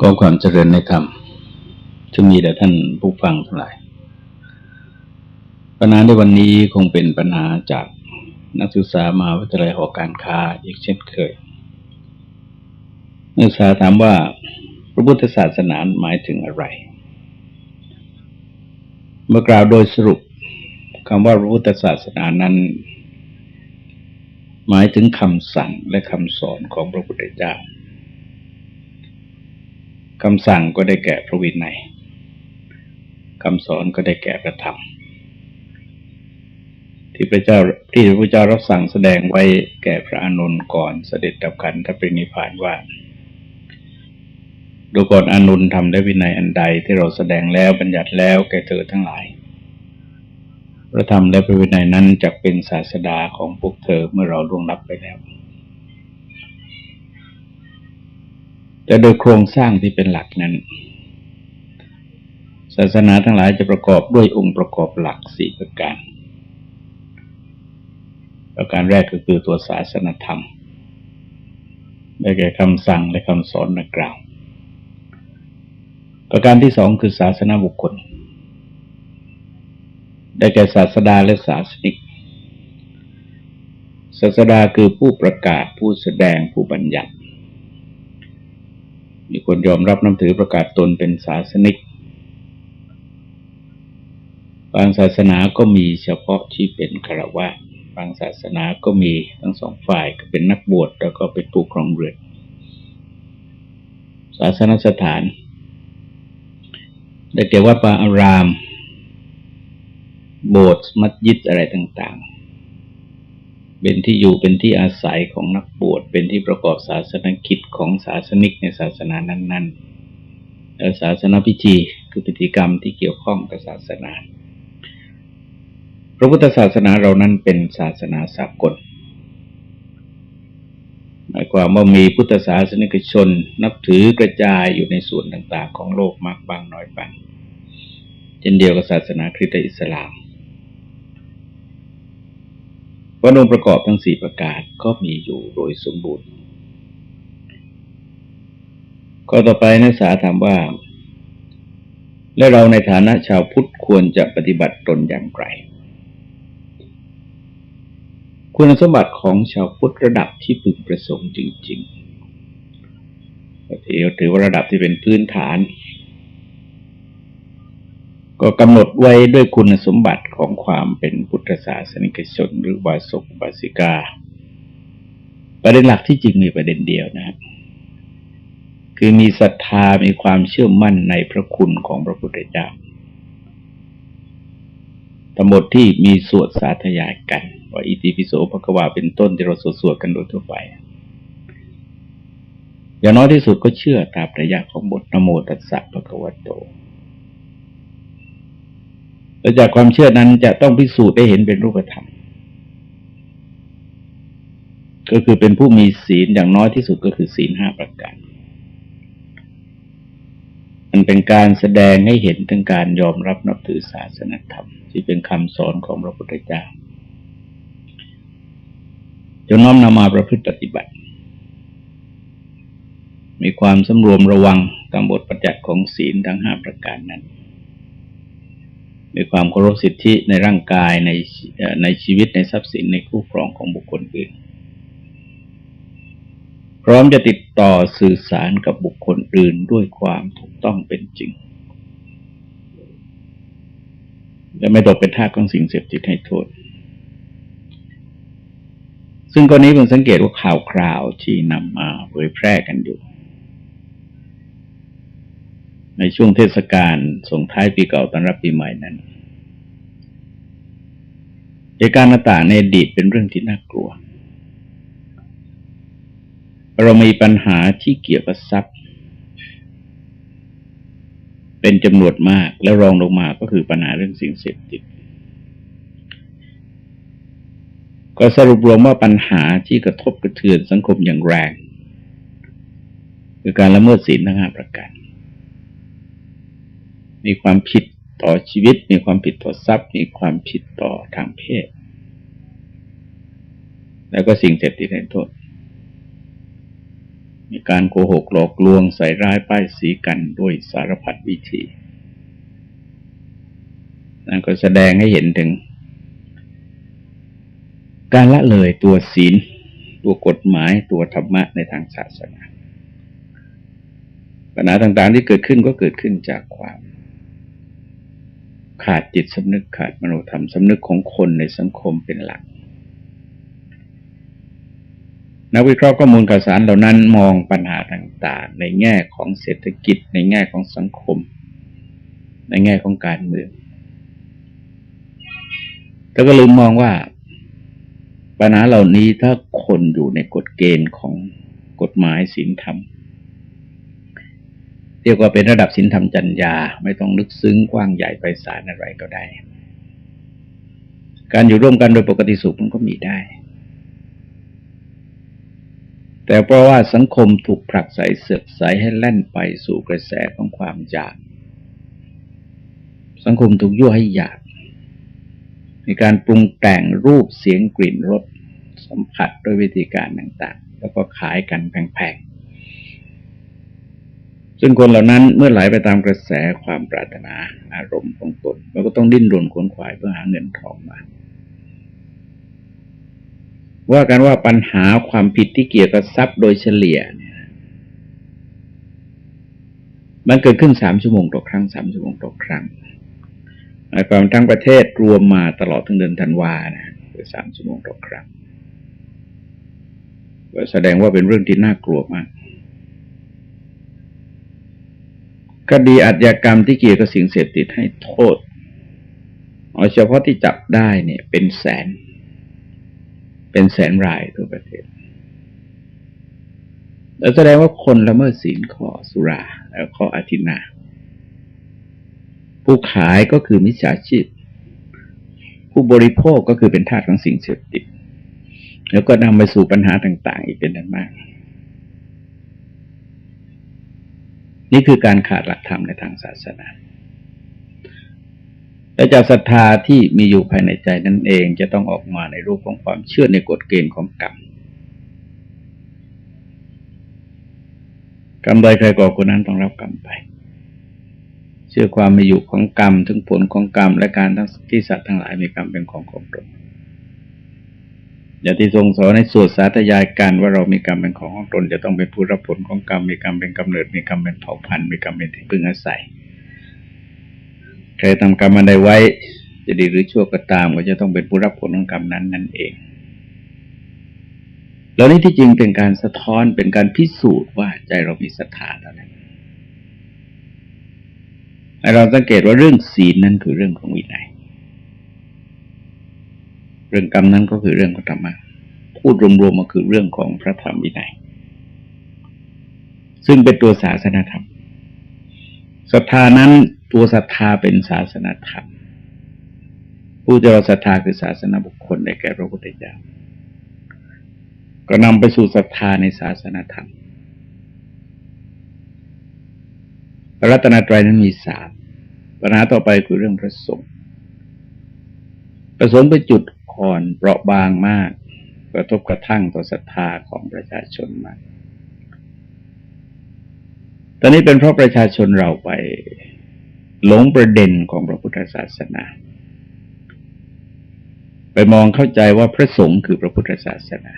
ก็ความเจริญในธรรมจะมีแต่ท่านผู้ฟังทั้งหลาย ปัญหาในวันนี้คงเป็นปัญหาจากนักศึกษามาวิทยาลัยหอการค้าอีกเช่นเคย นักศึกษาถามว่าพระพุทธศาสนาหมายถึงอะไร เมื่อกล่าวโดยสรุปคำว่าพระพุทธศาสนานั้น หมายถึงคำสั่งและคำสอนของพระพุทธเจ้า คำสั่งก็ได้แก่พระวินัยคำสอนก็ได้แก่พระธรรม ที่พระเจ้าที่พระเจ้ารับสั่งแสดงไว้แก่พระอานนก่อนเสด็จดับขันธปรินิพานว่าดูก่อนอานนทำได้วินัยอันใดที่เราแสดงแล้วบัญญัติแล้วแก่เธอทั้งหลายพระธรรมและพระวินัยนั้นจะเป็นศาสดาของพวกเธอเมื่อเราล่วงลับไปแล้ว แต่โดยโครงสร้างที่เป็นหลักนั้น ศาสนาทั้งหลายจะประกอบด้วยองค์ประกอบหลักสี่ประการ ประการแรกก็คือตัวศาสนธรรม ได้แก่คำสั่งและคำสอนนักกล่าว ประการที่สองคือศาสนาบุคคล ได้แก่ศาสดาและศาสนิกศาสดาคือผู้ประกาศผู้แสดงผู้บัญญัติ มีคนยอมรับนับถือประกาศตนเป็นศาสนิก บางศาสนาก็มีเฉพาะที่เป็นคารวะบางศาสนาก็มีทั้งสองฝ่ายก็เป็นนักบวชแล้วก็เป็นผู้ครองเรือนศาสนสถาน ได้แก่วัดป่าอาราม โบสถ์มัสยิดอะไรต่าง ๆ เป็นที่อยู่เป็นที่อาศัยของนักบวชเป็นที่ประกอบศาสนกิจของศาสนิกในศาสนานั้นๆและศาสนาพิธีคือพิธีกรรมที่เกี่ยวข้องกับศาสนา พระพุทธศาสนาเรานั้นเป็นศาสนาสากลหมายความว่ามีพุทธศาสนิกชน นับถือกระจายอยู่ในส่วนต่าง ๆ ของโลกมากบางน้อยบางเช่นเดียวกับศาสนาคริสต์อิสลาม วัองค์ประกอบทั้งสี่ประการก็มีอยู่โดยสมบูรณ์ข้อต่อไปนักศึกษาถามว่า และเราในฐานะชาวพุทธควรจะปฏิบัติตนอย่างไร คุณสมบัติของชาวพุทธระดับที่พึงประสงค์จริงๆถือว่าระดับที่เป็นพื้นฐาน ก็กำหนดไว้ด้วยคุณสมบัติของความเป็นพุทธศาสนิกชนหรือบาศกบาสิกา ประเด็นหลักที่จริงมีประเด็นเดียวนะครับคือมีศรัทธามีความเชื่อมั่นในพระคุณของพระพุทธเจ้าทั้งหมดที่มีสวดสาธยายกันว่าอิติปิโสภควาเป็นต้นที่เราสวดสวดกันโดยทั่วไป อย่างน้อยที่สุดก็เชื่อตามระยะของบทนโมตัสสะภควโต และจากความเชื่อนั้นจะต้องพิสูจน์ได้เห็นเป็นรูปธรรม ก็คือเป็นผู้มีศีลอย่างน้อยที่สุดก็คือศีลห้าประการ มันเป็นการแสดงให้เห็นถึงการยอมรับนับถือศาสนธรรม ที่เป็นคำสอนของพระพุทธเจ้าจนน้อมนำมาประพฤติปฏิบัติ มีความสำรวมระวังตามบทประจักษ์ของศีลทั้งห้าประการนั้น มีความเคารพสิทธิในร่างกายในในชีวิตในทรัพย์สินในคู่ครองของบุคคลอื่น พร้อมจะติดต่อสื่อสารกับบุคคลอื่นด้วยความถูกต้องเป็นจริง และไม่ตกเป็นท่าของสิ่งเสพติดให้โทษ ซึ่งกรณีผมสังเกตว่าข่าวคราวที่นำมาเผยแพร่กันอยู่ ในช่วงเทศกาลส่งท้ายปีเก่าต้อนรับปีใหม่นั้นเหตุการณ์ต่างในอดีตเป็นเรื่องที่น่ากลัว เรามีปัญหาที่เกี่ยวกับทรัพย์ เป็นจำนวนมากแล้วรองลงมาก็คือปัญหาเรื่องสิ่งเสพติด ก็สรุปรวมว่าปัญหาที่กระทบกระเทือนสังคมอย่างแรง คือการละเมิดศีลทั้งห้าประการ มีความผิดต่อชีวิต มีความผิดต่อทรัพย์ มีความผิดต่อทางเพศ แล้วก็สิ่งเสพติดให้โทษ มีการโกหกหลอกลวงใส่ร้ายป้ายสีกันด้วยสารพัดวิธีนั่นก็แสดงให้เห็นถึง การละเลยตัวศีล ตัวกฎหมายตัวธรรมะในทางศาสนาปัญหาต่างๆที่เกิดขึ้นก็เกิดขึ้นจากความ ขาดจิตสำนึกขาดมโนธรรมสำนึกของคนในสังคมเป็นหลัก นักวิเคราะห์ข้อมูลข่าวสารเหล่านั้นมองปัญหาต่างๆ ในแง่ของเศรษฐกิจ ในแง่ของสังคม ในแง่ของการเมือง แต่ก็ลืมมองว่า ปัญหาเหล่านี้ถ้าคนอยู่ในกฎเกณฑ์ของกฎหมายศีลธรรม รียกว่าเป็นระดับศีลธรรมจัญญา ไม่ต้องลึกซึ้งกว้างใหญ่ไพศาลอะไรก็ได้ การอยู่ร่วมกันโดยปกติสุขมันก็มีได้ แต่เพราะว่าสังคมถูกผลักใสเสือกใสให้แล่นไปสู่กระแสของความอยาก สังคมถูกยั่วให้อยาก มีการปรุงแต่งรูปเสียงกลิ่นรสสัมผัสด้วยวิธีการต่างๆ แล้วก็ขายกันแพงๆ ซึ่งคนเหล่านั้นเมื่อไหลไปตามกระแสความปรารถนาอารมณ์ของตนมันก็ต้องดิ้นรนขวนขวายเพื่อหาเงินทองมา ว่ากันว่าปัญหาความผิดที่เกี่ยวกับทรัพย์โดยเฉลี่ยเนี่ยมันเกิดขึ้นสามชั่วโมงต่อครั้งสามชั่วโมงต่อครั้งหมายความทั้งประเทศรวมมาตลอดทั้งเดือนธันวานะคือสามชั่วโมงต่อครั้งแสดงว่าเป็นเรื่องที่น่ากลัวมาก คดีอาชญากรรมที่เกี่ยวกับสิ่งเสพติดให้โทษเอาเฉพาะที่จับได้เนี่ยเป็นแสน เป็นแสนรายทั่วประเทศแล้วแสดงว่าคนละเมิดศีลข้อสุรา แล้วข้ออธินา ผู้ขายก็คือมิจฉาชีพ ผู้บริโภคก็คือเป็นทาสของสิ่งเสพติด แล้วก็นำไปสู่ปัญหาต่าง ๆ อีกเป็นอันมาก นี่คือการขาดหลักธรรมในทางศาสนาและจากศรัทธาที่มีอยู่ภายในใจนั่นเองจะต้องออกมาในรูปของความเชื่อในกฎเกณฑ์ของกรรมกรรมใดใครก่อคนนั้นต้องรับกรรมไป เชื่อความมีอยู่ของกรรมถึงผลของกรรมและการทั้งที่สัตว์ทั้งหลายมีกรรมเป็นของของตน อย่างที่ทรงสอนในสวดสาธยายการว่าเรามีกรรมเป็นของของตนจะต้องเป็นผู้รับผลของกรรมมีกรรมเป็นกำเนิด มีกรรมเป็นเผ่าพันธุ์มีกรรมเป็นที่พึ่งอาศัยใครทำกรรมอะไรไว้ จะดีหรือชั่วก็ตาม ก็จะต้องเป็นผู้รับผลของกรรมนั้นนั่นเอง แล้วนี่ที่จริงเป็นการสะท้อนเป็นการพิสูจน์ว่าใจเรามีศรัทธาเท่านั้นให้เราสังเกตว่าเรื่องศีลนั่นคือเรื่องของวินัย เรื่องกรรมนั้นก็คือเรื่องของธรรมะพูดรวมๆมาคือเรื่องของพระธรรมวินัยซึ่งเป็นตัวศาสนาธรรมศรัทธานั้นตัวศรัทธาเป็นศาสนาธรรมผู้ที่เรศรัทธาคือศาสนาบุคคลได้แก่พระพุทธเจ้าก็นำไปสู่ศรัทธาในศาสนาธรรมพระรัตนตรัยนั้นมีสามปัญหาต่อไปคือเรื่องพระสงฆ์ประสงค์เป็นจุด อ่อนเปราะบางมาก กระทบกระทั่งต่อศรัทธาของประชาชนมาก ตอนนี้เป็นเพราะประชาชนเราไปหลงประเด็นของพระพุทธศาสนา ไปมองเข้าใจว่าพระสงฆ์คือพระพุทธศาสนา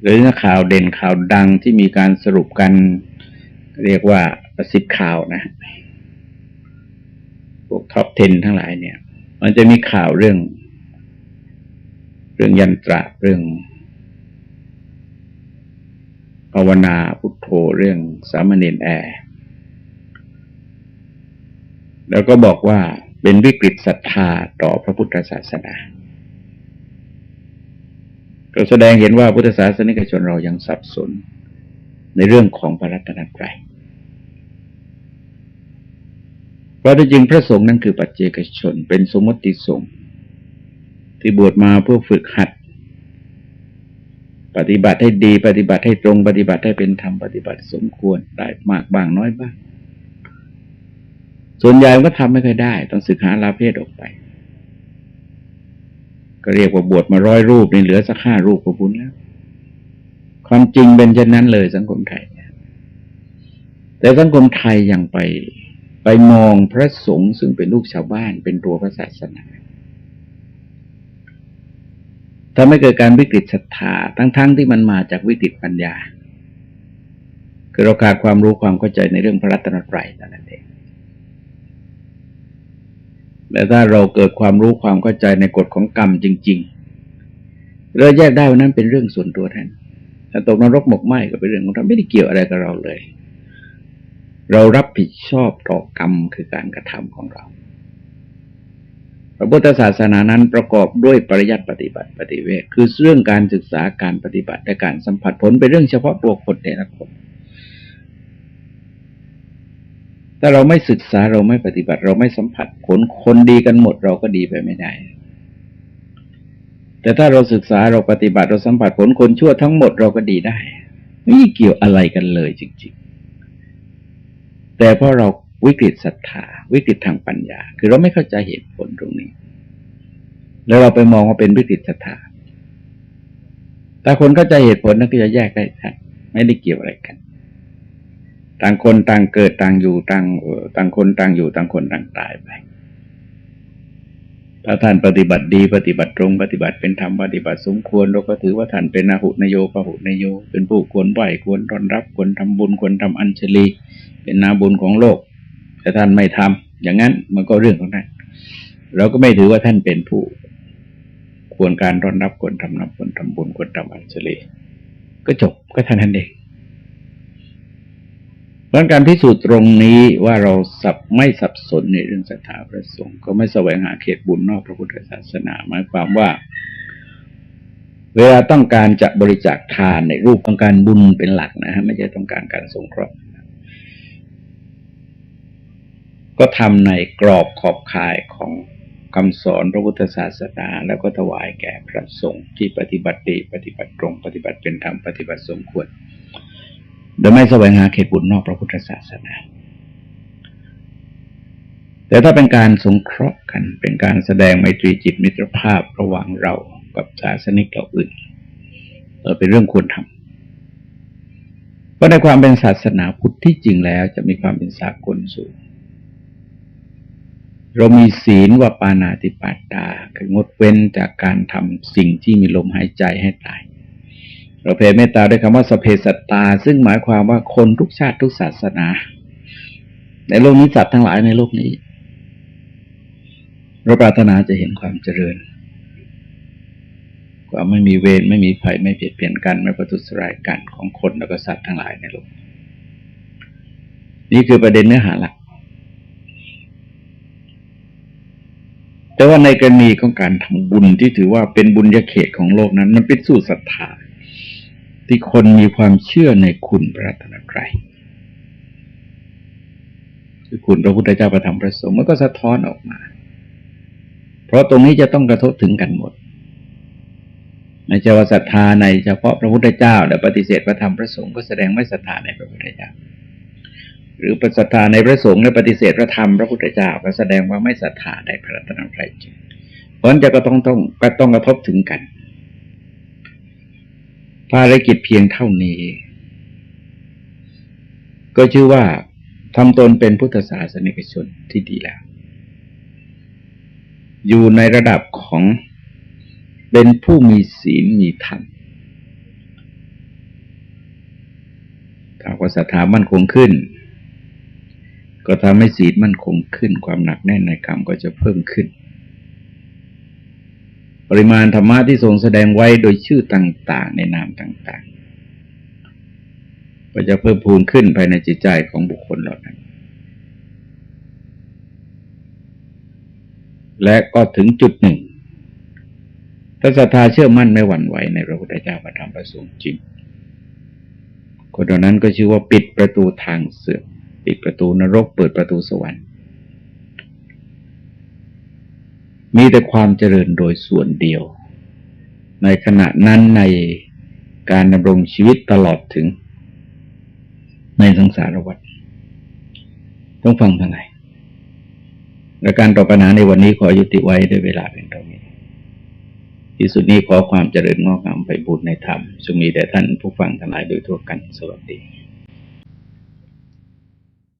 หรือข่าวเด่นข่าวดังที่มีการสรุปกัน เรียกว่าประสิทธิ์ข่าวนะพวกท็อป 10 ทั้งหลายเนี่ย มันจะมีข่าวเรื่อง เรื่องยันตระเรื่องภาวนาพุทโธเรื่องสามเณรแอร์แล้วก็บอกว่าเป็นวิกฤตศรัทธาต่อพระพุทธศาสนา ก็แสดงเห็นว่าพุทธศาสนิกชนเรายังสับสนในเรื่องของพระรัตนตรัยเพราะจริงพระสงฆ์นั้นคือปัจเจกชนเป็นสมมติสงฆ์ ที่บวชมาเพื่อฝึกหัด ปฏิบัติให้ดี ปฏิบัติให้ตรง ปฏิบัติให้เป็นธรรม ปฏิบัติสมควรได้มากบ้างน้อยบ้าง ส่วนใหญ่ก็ทำไม่ค่อยได้ ต้องศึกหาลาเพศออกไป ก็เรียกว่าบวชมาร้อยรูปนี่เหลือสักห้ารูปก็บุญแล้ว ความจริงเป็นเช่นนั้นเลยสังคมไทย แต่สังคมไทยยังไปไปมองพระสงฆ์ซึ่งเป็นลูกชาวบ้านเป็นตัวพระศาสนา ทำให้เกิดการวิกฤตศรัทธาทั้งๆทที่มันมาจากวิกฤตปัญญา คือเราขาดความรู้ความเข้าใจในเรื่องพระรัตนตรัยนั่นเองและถ้าเราเกิดความรู้ความเข้าใจในกฎของกรรมจริง ๆ เราแยกได้ว่านั้นเป็นเรื่องส่วนตัวท่านถ้าตกนรกหมกไหมก็เป็นเรื่องของท่านไม่ได้เกี่ยวอะไรกับเราเลย เรารับผิดชอบต่อกรรมคือการกระทำของเรา พระพุทธศาสนานั้นประกอบด้วยปริยัติปฏิบัติปฏิเวทคือเรื่องการศึกษาการปฏิบัติและการสัมผัสผลเป็นเรื่องเฉพาะตัวคนแต่ละคนถ้าเราไม่ศึกษาเราไม่ปฏิบัติ เราไม่สัมผัสผลคนดีกันหมดเราก็ดีไปไม่ได้ แต่ถ้าเราศึกษาเราปฏิบัติเราสัมผัสผลคนชั่วทั้งหมดเราก็ดีได้ ไม่เกี่ยวอะไรกันเลยจริง ๆ แต่เพราะเรา วิกฤตศรัทธา วิกฤตทางปัญญา คือเราไม่เข้าใจเหตุผลตรงนี้ แล้วเราไปมองว่าเป็นวิกฤตศรัทธาแต่คนเข้าใจเหตุผลนั้นก็จะแยกได้ชัดไม่ได้เกี่ยวอะไรกัน ต่างคนต่างเกิดต่างอยู่ต่างต่างคนต่างอยู่ต่างคนต่างตายไปถ้าท่านปฏิบัติดีปฏิบัติตรง ปฏิบัติเป็นธรรมปฏิบัติสมควรเราก็ถือว่าท่านเป็นนาหุนโยปหุนโย เป็นผู้ควรไหวควรต้อนรับควรทำบุญควรทำอัญชลี เป็นนาบุญของโลก แต่ท่านไม่ทำอย่างนั้นมันก็เรื่องของท่านเราก็ไม่ถือว่าท่านเป็นผู้ ควรการต้อนรับควรทำนับควรทำบุญควรทำอัญชลีก็จบก็ท่านนั้นเองเพราะการพิสูจน์ตรงนี้ว่าเราสับไม่สับสนในเรื่องศรัทธาพระสงฆ์ก็ไม่แสวงหาเขตบุญนอกพระพุทธศาสนาหมายความว่า เวลาต้องการจะบริจาคทานในรูปต้องการบุญเป็นหลักนะฮะไม่ใช่ต้องการการสงเคราะห์ ก็ทำในกรอบขอบข่ายของคำสอนพระพุทธศาสนาแล้วก็ถวายแก่พระสงฆ์ที่ปฏิบัติดีปฏิบัติตรง ปฏิบัติเป็นธรรมปฏิบัติสมควรโดยไม่แสวงหาเขตบุญนอกพระพุทธศาสนา แต่ถ้าเป็นการสงเคราะห์กันเป็นการแสดงไมตรีจิตมิตรภาพระหว่างเรากับศาสนิกเราอื่นเออเป็นเรื่องควรทำเพราะในความเป็นศาสนาพุทธที่จริงแล้วจะมีความเป็นสากลสูง เรามีศีลว่าปานาติปาตา คืองดเว้นจากการทำสิ่งที่มีลมหายใจให้ตาย เราแผ่เมตตาด้วยคำว่าสเพสัตตา ซึ่งหมายความว่าคนทุกชาติทุกศาสนา ในโลกนี้สัตว์ทั้งหลายในโลกนี้ เราปรารถนาจะเห็นความเจริญความไม่มีเวรไม่มีภัยไม่เปลี่ยนเปลี่ยนกันไม่ประทุษร้ายกันของคนและก็สัตว์ทั้งหลายในโลก นี่คือประเด็นเนื้อหาหลัก แต่ว่าในกรณีของการทำบุญที่ถือว่าเป็นบุญยเขตของโลกนั้น มันเป็นสู่ศรัทธาที่คนมีความเชื่อในคุณพระรัตนตรัยคือคุณพระพุทธเจ้าประธรรมพระสงฆ์มันก็สะท้อนออกมา เพราะตรงนี้จะต้องกระทบถึงกันหมดในเจ้าศรัทธาในเฉพาะพระพุทธเจ้าแต่ปฏิเสธพระธรรมพระสงฆ์ก็แสดงไม่ศรัทธาในพระพุทธเจ้า หรือปศรัทธาในพระสงฆ์และปฏิเสธพระธรรมพระพุทธเจ้าก็แสดงว่าไม่ศรัทธาในพระรัตนตรัยจริงเพราะนั้นจะก็ต้องต้องก็ต้องกระทบถึงกัน ภารกิจเพียงเท่านี้ ก็ชื่อว่าทำตนเป็นพุทธศาสนิกชนที่ดีแล้ว อยู่ในระดับของเป็นผู้มีศีลมีธรรมถ้าว่าศรัทธามั่นคงขึ้น ก็ทำให้ศีลมั่นคงขึ้น ความหนักแน่นในกรรมก็จะเพิ่มขึ้น ปริมาณธรรมะที่ทรงแสดงไว้โดยชื่อต่างๆ ในนามต่างๆ ก็จะเพิ่มพูนขึ้นภายในจิตใจของบุคคลเหล่านั้น และก็ถึงจุดหนึ่งถ้าศรัทธาเชื่อมั่นไม่หวั่นไหวในพระพุทธเจ้าประธรรมประสงค์จริง คนเหล่านั้นก็ชื่อว่าปิดประตูทางเสื่อม ปิดประตูนรก เปิดประตูสวรรค์ มีแต่ความเจริญโดยส่วนเดียว ในขณะนั้นในการดำรงชีวิตตลอดถึง ในสังสารวัฏต้องฟังทั้งหลายและการตอบปัญหาในวันนี้ขอยุติไว้ด้วยเวลาเป็นเท่านี้ ที่สุดนี้ขอความเจริญงอกงามไปบุญในธรรมจงมีแด่ท่านผู้ฟังทั้งหลายโดยทั่วกันสวัสดี